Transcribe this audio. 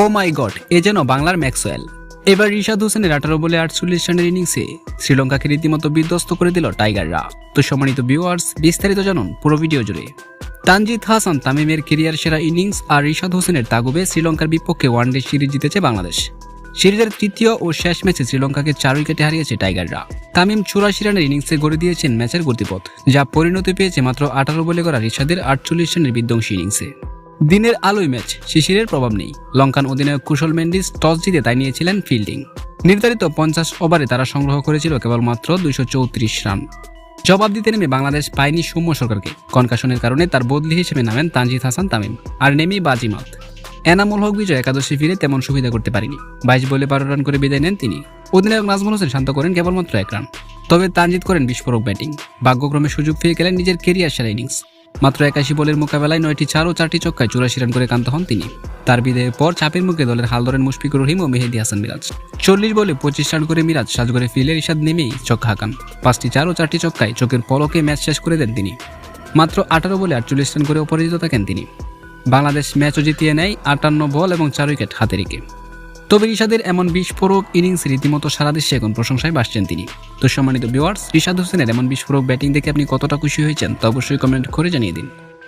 ও মাই god, এ যেন বাংলার Maxwell. এবার রিশাদ হোসেনের আঠারো বলে আটচল্লিশ রানের ইনিংসে শ্রীলঙ্কাকে রীতিমতো বিধ্বস্ত করে দিল টাইগাররা। তো সম্মানিত ভিউয়ার্স, বিস্তারিত জানুন পুরো ভিডিও জুড়ে। তানজিদ হাসান তামিমের কেরিয়ার সেরা ইনিংস আর রিশাদ হোসেনের তাগুবে শ্রীলঙ্কার বিপক্ষে ওয়ানডে সিরিজ জিতেছে বাংলাদেশ। সিরিজের তৃতীয় ও শেষ ম্যাচে শ্রীলঙ্কাকে চার উইকেটে হারিয়েছে টাইগাররা। তামিম চুরাশি রানের ইনিংসে গড়ে দিয়েছেন ম্যাচের গতিপথ, যা পরিণতি পেয়েছে মাত্র আঠারো বলে করা রিশাদের আটচল্লিশ রানের বিধ্বংসী ইনিংসে। দিনের আলোয় ম্যাচ, শিশিরের প্রভাব নেই। লঙ্কান অধিনায়ক কুশল মেন্ডিস টস জিতে তাই নিয়েছিলেন ফিল্ডিং। নির্ধারিত পঞ্চাশ ওভারে তারা সংগ্রহ করেছিল কেবলমাত্র দুইশো চৌত্রিশ রান। জবাব দিতে নেমে বাংলাদেশ পায়নি সৌম্য সরকারকে। কনকাশনের কারণে তার বদলি হিসেবে নামেন তানজিদ হাসান তামিম আর নেমেই বাজিমাত। এনামুল হক বিজয় একাদশী ফিরে তেমন সুবিধা করতে পারেনি। বাইশ বলে বারো রান করে বিদায় নেন তিনি। অধিনায়ক নাজমুল হোসেন শান্ত করেন কেবলমাত্র এক রান। তবে তানজিদ করেন বিস্ফোরক ব্যাটিং। ভাগ্যক্রমে সুযোগ পেয়ে গেলেন নিজের কেরিয়ার সেরা ইনিংস। মাত্র একাশি বলের মোকাবেলায় নয়টি চার ও চারটি চক্কায় চুরাশি রান করে কান্ত হন তিনি। তার বিদায়ের পর চাপের মুখে দলের হাল ধরেন মুশফিকুর রহিম ও মেহেদি হাসান মিরাজ। চল্লিশ বলে পঁচিশ রান করে মিরাজ সাজগরে ফিলে ইশাদ নেমেই চক্কা হাঁকান। পাঁচটি চার ও চারটি চক্কায় চোখের পলকে ম্যাচ শেষ করে দেন তিনি। মাত্র আঠারো বলে আটচল্লিশ রান করে অপরাজিত থাকেন তিনি। বাংলাদেশ ম্যাচও জিতিয়ে নেয় আটান্ন বল এবং চার উইকেট হাতে রেখে। তবে ঋষাদের এমন বিস্ফোরক ইনিংস রীতিমতো সারা দেশে এখন প্রশংসায় বাসছেন তিনি। তো সম্মানিত ভিউয়ার্স ঋষাদ হোসেনের এমন বিস্ফোরক ব্যাটিং দেখে আপনি কতটা খুশি হয়েছেন তা অবশ্যই কমেন্ট করে জানিয়ে দিন।